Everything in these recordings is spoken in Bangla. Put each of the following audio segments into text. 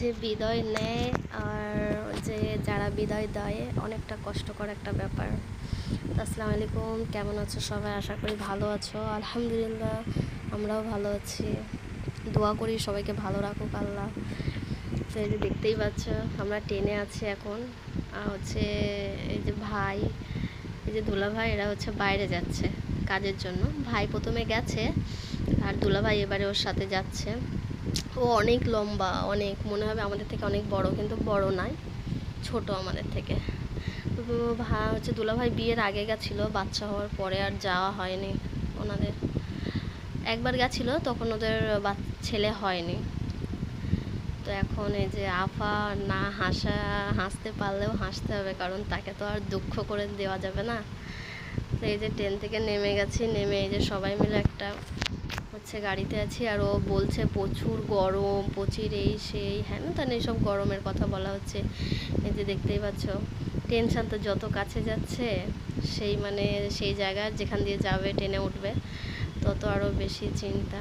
যে বিদায় নেয় আর যে যারা বিদায় দেয়, অনেকটা কষ্টকর একটা ব্যাপার। আসসালামু আলাইকুম, কেমন আছো সবাই? আশা করি ভালো আছো। আলহামদুলিল্লাহ, আমরাও ভালো আছি। দোয়া করি সবাইকে ভালো রাখুক আল্লাহ। তো এই যে দেখতেই পাচ্ছ, আমরা ট্রেনে আছি এখন। আর হচ্ছে এই যে ভাই, এই যে দুলা ভাই এরা হচ্ছে বাইরে যাচ্ছে কাজের জন্য। ভাই প্রথমে গেছে আর দুলা ভাই এবারে ওর সাথে যাচ্ছে। ও অনেক লম্বা, অনেক, মনে হবে আমাদের থেকে অনেক বড়, কিন্তু বড় নয়, ছোট আমাদের থেকে। ভা, হচ্ছে দুলাভাই বিয়ের আগে গেছিল, বাচ্চা হওয়ার পরে আর যাওয়া হয়নি। ওনাদের একবার গেছিল, তখন ওদের ছেলে হয়নি। তো এখন এই যে আফা না হাসা, হাসতে পারলেও হাসতে হবে, কারণ তাকে তো আর দুঃখ করে দেওয়া যাবে না। তো এই যে ট্রেন থেকে নেমে গেছি, নেমে এই যে সবাই মিলে একটা হচ্ছে গাড়িতে আছি আর ও বলছে প্রচুর গরম, প্রচুর এই সেই হ্যাঁ তাহলে এইসব গরমের কথা বলা হচ্ছে। এই যে দেখতেই পাচ্ছ টেনশান তো যত কাছে যাচ্ছে, সেই মানে সেই জায়গায় যেখান দিয়ে যাবে, ট্রেনে উঠবে, তত আরও বেশি চিন্তা।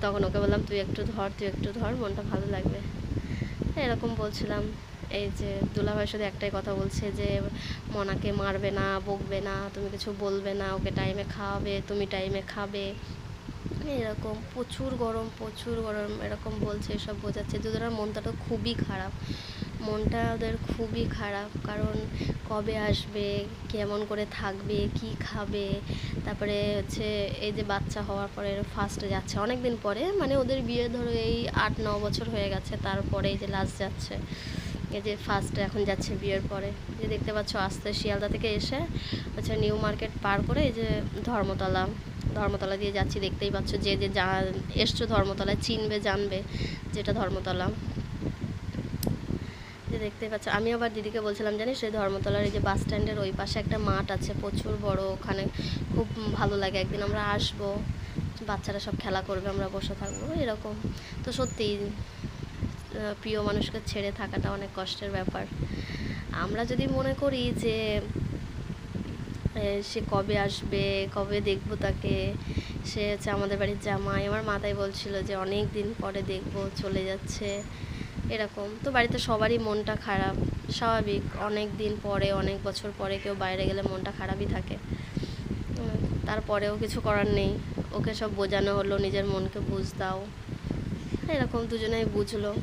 তখন ওকে বললাম, তুই একটু ধর, তুই একটু ধর, মনটা ভালো লাগবে। এরকম বলছিলাম। এই যে দুলাভাই শুধু একটাই কথা বলছে যে, মনাকে মারবে না, বকবে না, তুমি কিছু বলবে না, ওকে টাইমে খাওয়াবে, তুমি টাইমে খাবে। এরকম প্রচুর গরম প্রচুর গরম এরকম বলছে, এসব বোঝাচ্ছে। দুজনের মনটা তো খুবই খারাপ, মনটা ওদের খুবই খারাপ, কারণ কবে আসবে, কেমন করে থাকবে, কি খাবে, তারপরে হচ্ছে এই যে বাচ্চা হওয়ার পরে ফার্স্টে যাচ্ছে। অনেক দিন পরে মানে ওদের বিয়ে ধরো এই আট, ন বছর হয়ে গেছে, তারপরে এই যে লাস্ট যাচ্ছে, এই যে ফার্স্টে এখন যাচ্ছে বিয়ের পরে। যে দেখতে পাচ্ছ, আস্তে শিয়ালদা থেকে এসে হচ্ছে নিউ মার্কেট পার করে এই যে ধর্মতলা ধর্মতলা দিয়ে যাচ্ছি দেখতেই পাচ্ছ যে যে যা এসছো ধর্মতলায় চিনবে জানবে যেটা ধর্মতলা। যে দেখতেই পাচ্ছ আমি আবার দিদিকে বলছিলাম জানিস সেই ধর্মতলার এই যে বাস স্ট্যান্ডের ওই পাশে একটা মাঠ আছে প্রচুর বড় ওখানে খুব ভালো লাগে একদিন আমরা আসব বাচ্চারা সব খেলা করবে আমরা বসে থাকব এরকম। তো সত্যিই আহ, প্রিয় মানুষকে ছেড়ে থাকাটা অনেক কষ্টের ব্যাপার। আমরা যদি মনে করি যে সে কবে আসবে, কবে দেখব তাকে? সে হচ্ছে আমাদের বাড়ির জামাই। আমার মাথায় বলছিল যে অনেক দিন পরে দেখব, চলে যাচ্ছে। এরকম। তো বাড়িতে সবারই মনটা খারাপ, স্বাভাবিক। অনেক দিন পরে, অনেক বছর পরে কেউ বাইরে গেলে মনটা খারাপই থাকে। তারপরেও কিছু করার নেই। ওকে সব বোঝানো হলো, নিজের মনকে বুঝ দাও। এরকম দুজনেই বুঝলো।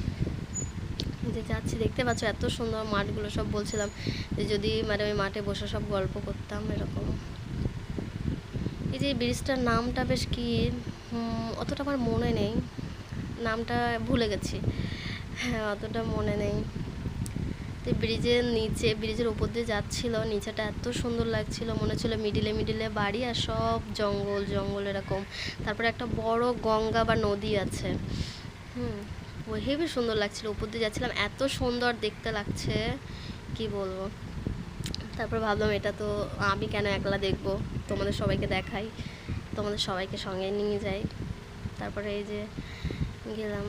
যে যাচ্ছি দেখতে পাচ্ছ এত সুন্দর মাঠগুলো সব বলছিলাম যে যদি মানে ওই মাঠে বসে সব গল্প করতাম এরকম। এই যে ব্রিজটার নামটা বেশ কি অতটা আমার মনে নেই। নামটা ভুলে গেছি। হ্যাঁ অতটা মনে নেই। তো ব্রিজের নিচে, ব্রিজের উপর দিয়ে যাচ্ছিল, নিচেটা এত সুন্দর লাগছিল, মনে হচ্ছিল মিডিলে মিডিলে বাড়ি আর সব জঙ্গল জঙ্গল এরকম। তারপরে একটা বড় গঙ্গা বা নদী আছে। হুম ও হেবি সুন্দর লাগছিল, উপর দিয়ে যাচ্ছিলাম, এত সুন্দর দেখতে লাগছে, কি বলব? তারপর ভাবলাম এটা তো আমি কেন একলা দেখব? তোমাদের সবাইকে দেখাই, তোমাদের সবাইকে সঙ্গে নিয়ে যাই। তারপরে এই যে গেলাম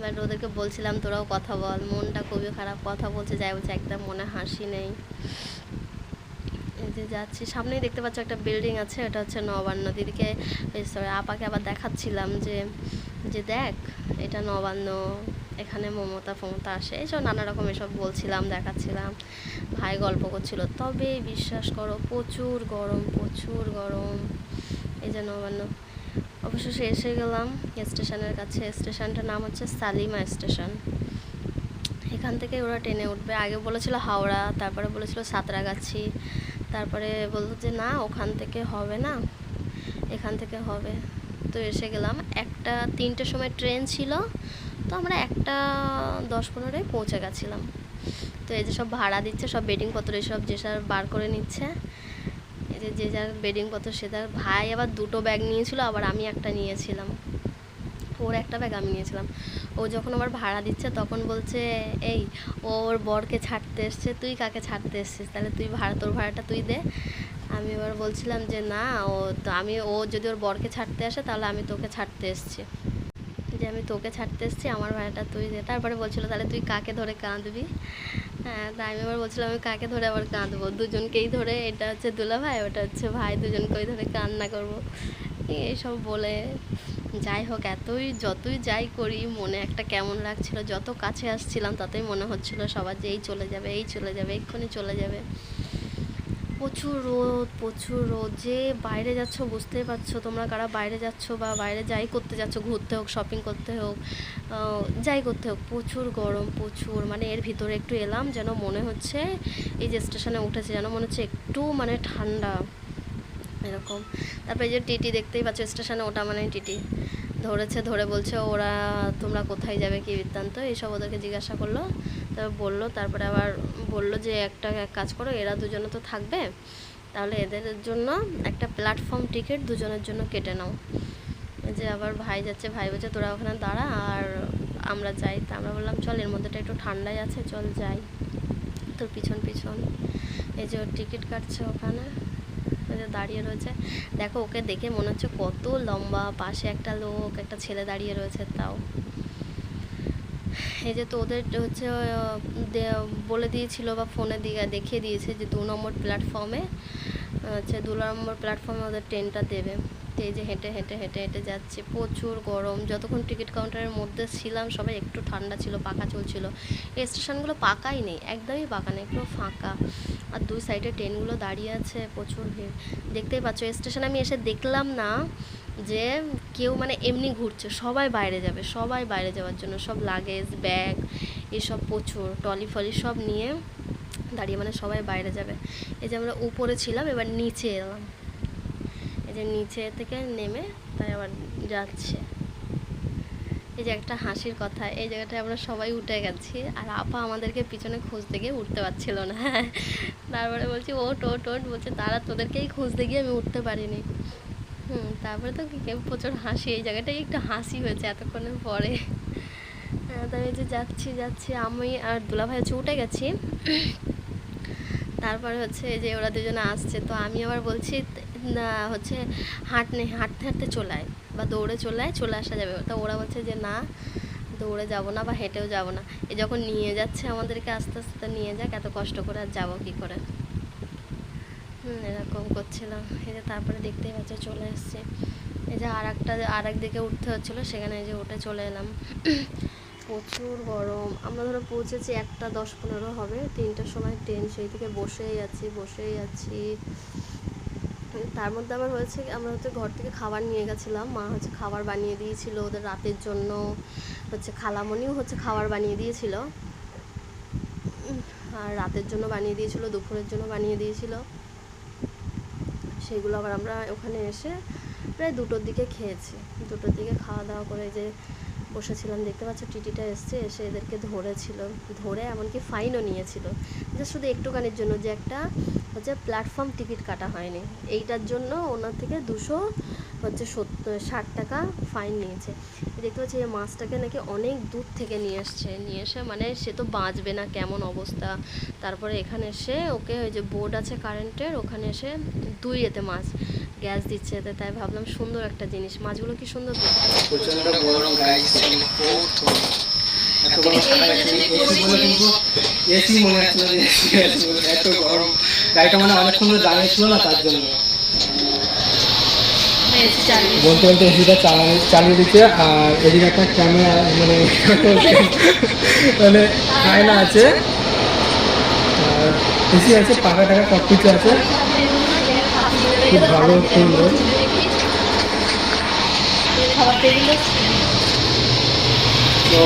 বাট ওদেরকে বলছিলাম, তোরাও কথা বল, মনটা খুবই খারাপ, কথা বলছে, যাই বলছে, একদম মনে হাসি নেই। যে যাচ্ছি, সামনেই দেখতে পাচ্ছ একটা বিল্ডিং আছে ওটা হচ্ছে নবান্ন, দিদিকে সরি আপাকে আবার দেখাচ্ছিলাম যে যে দেখ, এটা নবান্ন, এখানে মমতা ফমতা আসে এইসব নানা রকম এসব বলছিলাম, দেখাচ্ছিলাম, ভাই গল্প করছিল। তবে বিশ্বাস করো, প্রচুর গরম প্রচুর গরম। এই যে নবান্ন। অবশেষে এসে গেলাম, স্টেশনের কাছে। স্টেশনটার নাম হচ্ছে সালিমা স্টেশন। এখান থেকে ওরা ট্রেনে উঠবে। আগে বলেছিল হাওড়া, তারপরে বলেছিল সাঁতরাগাছি, তারপরে বলল যে না, ওখান থেকে হবে না, এখান থেকে হবে। তো এসে গেলাম। একটা তিনটের সময় ট্রেন ছিল, তো আমরা একটা দশ পনেরোয় পৌঁছে গেছিলাম। তো এই যে সব ভাড়া দিচ্ছে, সব বেডিংপত্র এসব যে সব বার করে নিচ্ছে। এই যে যে যার বেডিংপত্র সে তার ভাই আবার দুটো ব্যাগ নিয়েছিল, আবার আমি একটা নিয়েছিলাম। ওর একটা ব্যাগ আমি নিয়েছিলাম। ও যখন আবার ভাড়া দিচ্ছে, তখন বলছে, এই, ওর বরকে ছাড়তে এসছে, তুই কাকে ছাড়তে এসছিস? তাহলে তুই ভাড়া, তোর ভাড়াটা তুই দে। আমি এবার বলছিলাম যে, না, ও তো আমি, ও যদি ওর বরকে ছাড়তে আসে, তাহলে আমি তোকে ছাড়তে এসছি। যে আমি তোকে ছাড়তে এসছি, আমার ভাড়াটা তুই দে তারপরে বলছিল, তাহলে তুই কাকে ধরে কাঁদবি? হ্যাঁ তাই আমি এবার বলছিলাম, আমি কাকে ধরে আবার কাঁদবো? দুজনকেই ধরে, এটা হচ্ছে দুলা ভাই ওটা হচ্ছে ভাই, দুজনকেই ধরে কান্না করব। এইসব বলে যাই হোক, এতই, যতই যাই করি, মনে একটা কেমন লাগছিল, যত কাছে আসছিলাম, ততই মনে হচ্ছিল সবার যে, এই চলে যাবে, এই চলে যাবে, এক্ষুনি চলে যাবে। প্রচুর রোদ প্রচুর রোদ। যে বাইরে যাচ্ছ বুঝতেই পারছ, তোমরা কারা বাইরে যাচ্ছ বা বাইরে যাই করতে যাচ্ছ, ঘুরতে হোক শপিং করতে হোক যাই করতে হোক, প্রচুর গরম, প্রচুর। মানে এর ভিতরে একটু এলাম যেন মনে হচ্ছে এই যে স্টেশনে উঠেছে, যেন মনে হচ্ছে একটু মানে ঠান্ডা এরকম। তারপরে যে টিটি দেখতেই পাচ্ছ স্টেশনে ওটা মানে টিটি। ধরেছে, ধরে বলছে, ওরা তোমরা কোথায় যাবে কি বৃত্তান্ত? এইসব ওদেরকে জিজ্ঞাসা করল। তারপর বলল, তারপরে আবার বলল যে একটা এক কাজ করো, এরা দুজনে তো থাকবে, তাহলে এদের জন্য একটা প্ল্যাটফর্ম টিকিট দুজনের জন্য কেটে নাও। যে আবার ভাই যাচ্ছে, ভাই বলছে, তোরা ওখানে দাঁড়া আর আমরা যাই। তা আমরা বললাম, চল, এর মধ্যেটা একটু ঠান্ডাই আছে, চল যাই। তোর পিছন পিছন। এই যে ওর টিকিট কাটছে ওখানে দাঁড়িয়ে রয়েছে। দেখো, ওকে দেখে মনে হচ্ছে কত লম্বা, পাশে একটা লোক, একটা ছেলে দাঁড়িয়ে রয়েছে তাও। এই যে তো ওদের হচ্ছে বলে দিয়েছিল বা ফোনে দিয়ে দেখিয়ে দিয়েছে যে দু নম্বর প্ল্যাটফর্মে হচ্ছে দু নম্বর প্ল্যাটফর্মে ওদের ট্রেনটা দেবে। তো এই যে হেঁটে হেঁটে হেঁটে হেঁটে যাচ্ছে। প্রচুর গরম। যতক্ষণ টিকিট কাউন্টারের মধ্যে ছিলাম, সবাই একটু ঠান্ডা ছিল পাকা চলছিল। এই স্টেশনগুলো পাকাই নেই, একদমই পাকা নেই, পুরো ফাঁকা। আর দুই সাইডে ট্রেনগুলো দাঁড়িয়ে আছে, প্রচুর ভিড়। দেখতেই পাচ্ছ স্টেশনে আমি এসে দেখলাম না যে কেউ মানে এমনি ঘুরছে, সবাই বাইরে যাবে, সবাই বাইরে যাওয়ার জন্য সব লাগেজ ব্যাগ এসব প্রচুর টলি ফলি সব নিয়ে দাঁড়িয়ে মানে সবাই বাইরে যাবে। এই যে আমরা উপরে ছিলাম, এবার নিচে এলাম। এই যে নিচে থেকে নেমে তাই আবার যাচ্ছে। এই যে একটা হাসির কথা, এই জায়গাটায় আমরা সবাই উঠে গেছি আর আপা আমাদেরকে পিছনে খুঁজতে গিয়ে উঠতে পারছিল না। তারপরে বলছি ওট ওট ওট বলছে, তারা তোদেরকেই খুঁজতে গিয়ে আমি উঠতে পারিনি। হুম, তারপরে তো প্রচুর হাসি, এই জায়গাটায় একটু হাসি হয়েছে এতক্ষণের পরে। এই যে যাচ্ছি যাচ্ছি, আমি আর দুলাভাই হচ্ছে উঠে গেছি। তারপরে হচ্ছে যে ওরা দুজনে আসছে, তো আমি আবার বলছি, না, হচ্ছে হাঁট নে, হাঁটতে হাঁটতে চলায় বা দৌড়ে চলায় চলে আসা যাবে। তা ওরা বলছে যে, না, দৌড়ে যাব না বা হেঁটেও যাব না। এ যখন নিয়ে যাচ্ছে আমাদেরকে আস্তে আস্তে নিয়ে যাক, এত কষ্ট করে আর যাব কী করে? এরকম করছিলাম। এই যে তারপরে দেখতেই পাচ্ছে চলে এসছে। এই যে আর একটা আর এক দিকে উঠতে হচ্ছিল, সেখানে এই যে উঠে চলে এলাম। প্রচুর গরম। আমরা ধরো পৌঁছেছি একটা দশ পনেরো হবে, তিনটার সময় ট্রেন সেই থেকে বসেই আছি বসেই আছি। তার মধ্যে আবার হয়েছে আমরা হচ্ছে ঘর থেকে খাবার নিয়ে গেছিলাম। মা হচ্ছে খাবার বানিয়ে দিয়েছিল ওদের রাতের জন্য। হচ্ছে খালামণিও হচ্ছে খাবার বানিয়ে দিয়েছিল। আর রাতের জন্য বানিয়ে দিয়েছিল, দুপুরের জন্য বানিয়ে দিয়েছিল। সেগুলো আবার আমরা ওখানে এসে প্রায় দুটোর দিকে খেয়েছি। দুটোর দিকে খাওয়া দাওয়া করে যে বসেছিলাম, দেখতে পাচ্ছ টিটিটা এসছে, এসে এদেরকে ধরেছিল। ধরে এমনকি ফাইনও নিয়েছিল। যে শুধু একটুখানির জন্য যে একটা হচ্ছে প্ল্যাটফর্ম টিকিট কাটা হয়নি। এইটার জন্য ওনার থেকে দুশো হচ্ছে সত্তর ষাট টাকা ফাইন নিয়েছে। দেখতে পাচ্ছি এই মাছটাকে নাকি অনেক দূর থেকে নিয়ে এসছে নিয়ে এসে মানে সে তো বাঁচবে না কেমন অবস্থা। তারপরে এখানে এসে ওকে ওই যে বোর্ড আছে কারেন্টের ওখানে এসে দুই এতে মাছ গ্যাস দিচ্ছে এতে। তাই ভাবলাম সুন্দর একটা জিনিস। মাছগুলো কি সুন্দর এসি মনে হচ্ছিল যে বলে এত গরম। গাড়িটা মানে অনেকক্ষণ ধরে দাঁড়িয়ে ছিল না তার জন্য। বলতে বলতে এসিটা চালানো চালিয়ে দিচ্ছে, আর এদিকে একটা ক্যামেরা মানে মানে আয়না আছে। আর এসি আছে, পাকা টাকা সব কিছু আছে। খুব ভালো সুন্দর তো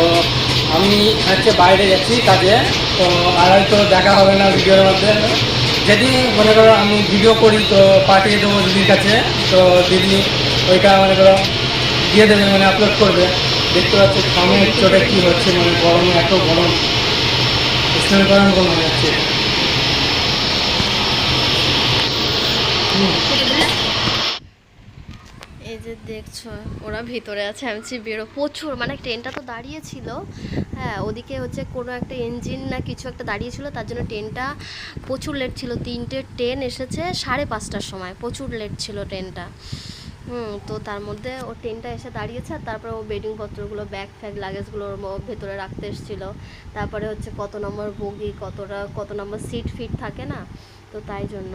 আমি হচ্ছে বাইরে যাচ্ছি কাজে, তো আর হয়তো দেখা হবে না ভিডিওর মধ্যে। যদি মনে করো আমি ভিডিও করি, তো পাঠিয়ে দেবো দিদির কাছে, তো দিদি ওইটা মনে করো দিয়ে দেবে মানে আপলোড করবে। দেখতে পাচ্ছি সামনে চোটে কী হচ্ছে মানে গরমে, এত গরম। স্নান গরম গরম হয়ে যাচ্ছে। হুম। যে দেখছ, ওরা ভিতরে আছে, আমি হচ্ছে বেরো প্রচুর মানে ট্রেনটা তো দাঁড়িয়ে ছিল হ্যাঁ ওদিকে হচ্ছে কোনো একটা ইঞ্জিন না কিছু একটা দাঁড়িয়ে ছিল তার জন্য ট্রেনটা প্রচুর লেট ছিল। তিনটে ট্রেন এসেছে সাড়ে পাঁচটার সময়, প্রচুর লেট ছিল ট্রেনটা। হুম, তো তার মধ্যে ও ট্রেনটা এসে দাঁড়িয়েছে, আর তারপরে ও বেডিং পত্রগুলো ব্যাগ ফ্যাগ লাগেজগুলো ওর ভেতরে রাখতে এসেছিল। তারপরে হচ্ছে কত নম্বর বগি কতটা, কত নম্বর সিট ফিট থাকে না? তো তাই জন্য।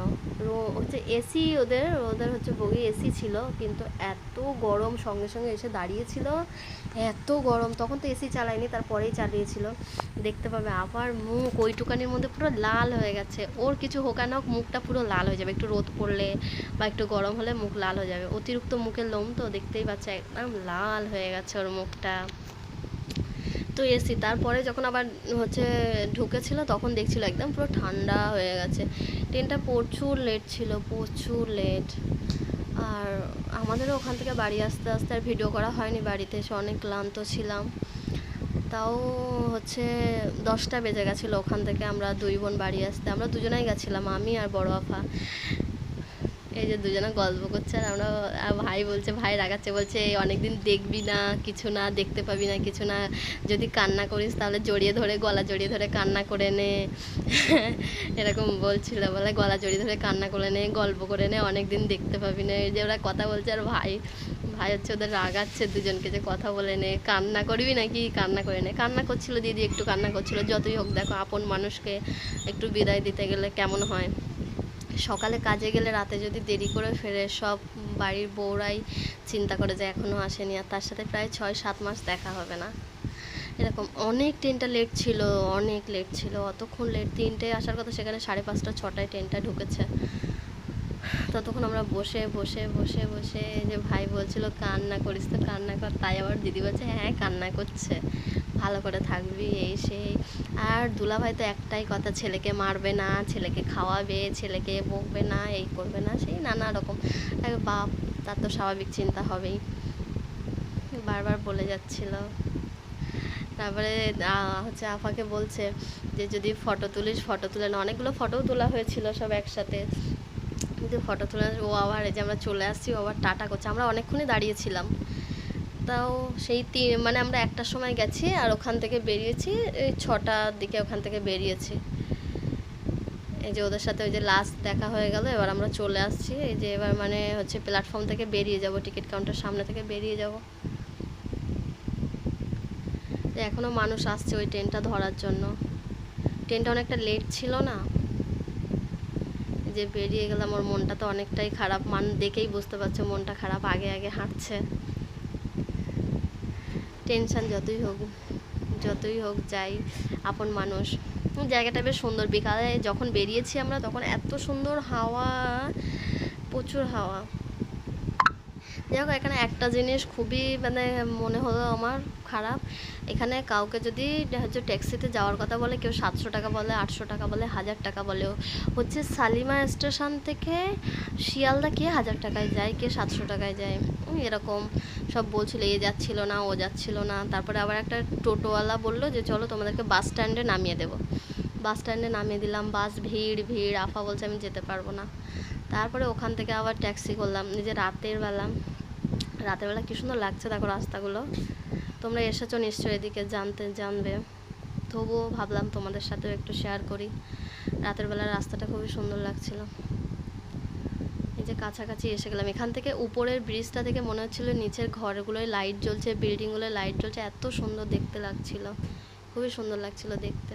হচ্ছে এসি ওদের ওদের হচ্ছে বগি এসি ছিল, কিন্তু এত গরম সঙ্গে সঙ্গে এসে দাঁড়িয়েছিল, এত গরম। তখন তো এসি চালায়নি, তারপরেই চালিয়েছিল। দেখতে পাবে, আবার মুখ ওইটুকানির মধ্যে পুরো লাল হয়ে গেছে। ওর কিছু হোক না মুখটা পুরো লাল হয়ে যাবে। একটু রোদ পড়লে বা একটু গরম হলে মুখ লাল হয়ে যাবে। অতিরিক্ত মুখের লোম তো দেখতেই পাচ্ছে, একদম লাল হয়ে গেছে ওর মুখটা। তো এসি তারপরে যখন আবার হচ্ছে ঢুকেছিল, তখন দেখছিল একদম পুরো ঠান্ডা হয়ে গেছে। ট্রেনটা প্রচুর লেট ছিল, প্রচুর লেট আর আমাদেরও ওখান থেকে বাড়ি আসতে আসতে আর ভিডিও করা হয়নি বাড়িতে এসে অনেক ক্লান্ত ছিলাম। তাও হচ্ছে দশটা বেজে গেছিল ওখান থেকে আমরা দুই বোন বাড়ি আসতে। আমরা দুজনেই গেছিলাম, আমি আর বড় আফা এই যে দুজনে গল্প করছে আর আমরা ভাই বলছে, ভাই রাগাচ্ছে, বলছে, অনেকদিন দেখবি না, কিছু না, দেখতে পাবি না, কিছু না। যদি কান্না করিস তাহলে জড়িয়ে ধরে, গলা জড়িয়ে ধরে কান্না করে নে। এরকম বলছিল, বলে গলা জড়িয়ে ধরে কান্না করে নে, গল্প করে নে, অনেকদিন দেখতে পাবি না। এই যে ওরা কথা বলছে আর ভাই ভাই হচ্ছে ওদের রাগাচ্ছে, দুজনকে যে কথা বলে নে। কান্না করবি নাকি? কান্না করে নে। কান্না করছিল দিদি, একটু কান্না করছিল। যতই হোক দেখো, আপন মানুষকে একটু বিদায় দিতে গেলে কেমন হয়? সকালে কাজে গেলে রাতে যদি দেরি করে ফেরে, সব বাড়ির বউরাই চিন্তা করে যে এখনও আসেনি আর তার সাথে প্রায় ছয় সাত মাস দেখা হবে না। এরকম অনেক ট্রেনটা লেট ছিল, অনেক লেট ছিল। অতক্ষণ লেট তিনটে আসার কথা সেখানে সাড়ে পাঁচটা, ছটায় ট্রেনটা ঢুকেছে। ততক্ষণ আমরা বসে বসে বসে বসে যে ভাই বলছিল, কান্না করিস তো, কান্না কর। তাই আবার দিদি বলছে হ্যাঁ কান্না করছে। ভালো করে থাকবি, এই সেই। আর দুলাভাই তো একটাই কথা, ছেলেকে মারবে না, ছেলেকে খাওয়াবে, ছেলেকে বকবে না, এই করবে না, সেই নানা রকম। বাপ, তার তো স্বাভাবিক চিন্তা হবেই। বারবার বলে যাচ্ছিল। তারপরে হচ্ছে আফাকে বলছে যে, যদি ফটো তুলিস, ফটো তুলে না। অনেকগুলো ফটোও তোলা হয়েছিল সব একসাথে। কিন্তু ফটো তোলা ও আবার এই যে আমরা চলে আসছি, ও আবার টাটা করছে। আমরা অনেকক্ষণই দাঁড়িয়েছিলাম। তাও সেই তিন মানে আমরা একটার সময় গেছি আর ওখান থেকে বেরিয়েছি ছটার দিকে ওখান থেকে বেরিয়েছি। এই যে ওদের সাথে ওই যে লাস্ট দেখা হয়ে গেল, এবার আমরা চলে আসছি। এই যে এবার মানে হচ্ছে প্ল্যাটফর্ম থেকে বেরিয়ে যাব টিকিট কাউন্টার সামনে থেকে বেরিয়ে যাব। এখনও মানুষ আসছে ওই ট্রেনটা ধরার জন্য। ট্রেনটা অনেকটা লেট ছিল না। যে বেরিয়ে গেলাম, ওর মনটা তো অনেকটাই খারাপ। মান দেখেই বুঝতে পারছ, মনটা খারাপ, আগে আগে হাঁটছে। টেনশান যতই হোক যতই হোক যাই, আপন মানুষ। জায়গাটা বেশ সুন্দর। বিকালে যখন বেরিয়েছি আমরা, তখন এত সুন্দর হাওয়া, প্রচুর হাওয়া। যাই এখানে একটা জিনিস খুবই মানে মনে হলো আমার খারাপ। এখানে কাউকে যদি হচ্ছে ট্যাক্সিতে যাওয়ার কথা বলে, কেউ সাতশো টাকা বলে, আটশো টাকা বলে, হাজার টাকা বলেও। হচ্ছে সালিমা স্টেশন থেকে শিয়ালদা কে হাজার টাকায় যায়, কে সাতশো টাকায় যায়? এরকম সব বলছিল, এ যাচ্ছিল না, ও যাচ্ছিল না। তারপরে আবার একটা টোটোওয়ালা বলল যে, চলো তোমাদেরকে বাস স্ট্যান্ডে নামিয়ে দেবো। বাস স্ট্যান্ডে নামিয়ে দিলাম, বাস ভিড় ভিড়, আফা বলছে আমি যেতে পারব না। তারপরে ওখান থেকে আবার ট্যাক্সি করলাম যে রাতের বেলা। রাতের বেলা কী সুন্দর লাগছে দেখো রাস্তাগুলো। তোমরা এসেছ নিশ্চয়ই এদিকে জানতে, জানবে। তবুও ভাবলাম তোমাদের সাথেও একটু শেয়ার করি। রাতের বেলা রাস্তাটা খুবই সুন্দর লাগছিল। এই যে কাছাকাছি এসে গেলাম। এখান থেকে উপরের ব্রিজটা থেকে মনে হচ্ছিল নিচের ঘরগুলোয় লাইট জ্বলছে বিল্ডিংগুলোয় লাইট জ্বলছে, এত সুন্দর দেখতে লাগছিল। খুবই সুন্দর লাগছিল দেখতে।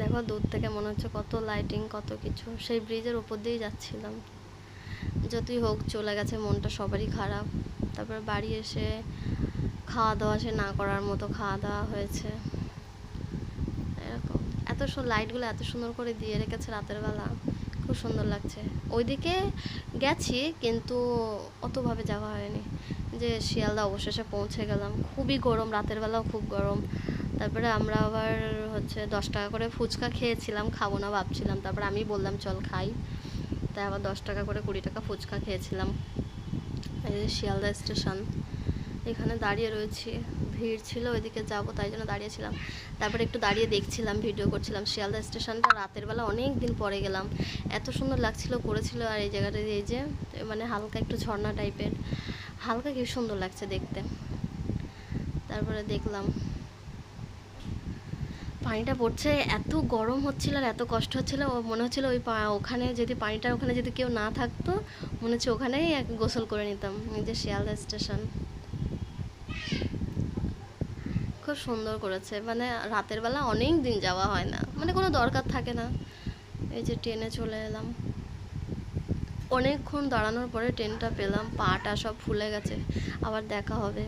দেখো দূর থেকে মনে হচ্ছে কত লাইটিং কত কিছু। সেই ব্রিজের উপর দিয়েই যাচ্ছিলাম। যতই হোক চলে গেছে, মনটা সবারই খারাপ। তারপর বাড়ি এসে খাওয়া দাওয়া সে না করার মতো খাওয়া দাওয়া হয়েছে। এরকম। এত লাইটগুলো এত সুন্দর করে দিয়ে রেখেছে রাতের বেলা। খুব সুন্দর লাগছে। ওইদিকে গেছি, কিন্তু অতভাবে যাওয়া হয়নি। যে শিয়ালদা অবশেষে পৌঁছে গেলাম। খুবই গরম, রাতের বেলাও খুব গরম। তারপরে আমরা আবার হচ্ছে দশ টাকা করে ফুচকা খেয়েছিলাম, খাব না ভাবছিলাম। তারপরে আমি বললাম, চল খাই। তাই আবার দশ টাকা করে কুড়ি টাকা ফুচকা খেয়েছিলাম। এই যে শিয়ালদা স্টেশন, এখানে দাঁড়িয়ে রয়েছি। ভিড় ছিল, ওইদিকে যাব, তাই জন্য দাঁড়িয়েছিলাম। তারপরে একটু দাঁড়িয়ে দেখছিলাম, ভিডিও করছিলাম। শিয়ালদা স্টেশনটা রাতের বেলা অনেক দিন পরে গেলাম। এত সুন্দর লাগছিল করেছিল আর এই জায়গাটা এই যে মানে হালকা একটু ঝর্ণা টাইপের হালকা কি সুন্দর লাগছে দেখতে। তারপরে দেখলাম পানিটা পড়ছে, এত গরম হচ্ছিল আর এত কষ্ট হচ্ছিল। ও মনে হচ্ছিল ওই ওখানে যদি পানিটার ওখানে যদি কেউ না থাকতো, মনে হচ্ছে ওখানেই গোসল করে নিতাম এই যে শিয়ালদা স্টেশন। খুব সুন্দর করেছে। মানে রাতের বেলা অনেক দিন যাওয়া হয় না। মানে কোনো দরকার থাকে না। এই যে ট্রেনে চলে এলাম। অনেকক্ষণ দাঁড়ানোর পরে ট্রেনটা পেলাম, পাটা সব ফুলে গেছে। আবার দেখা হবে।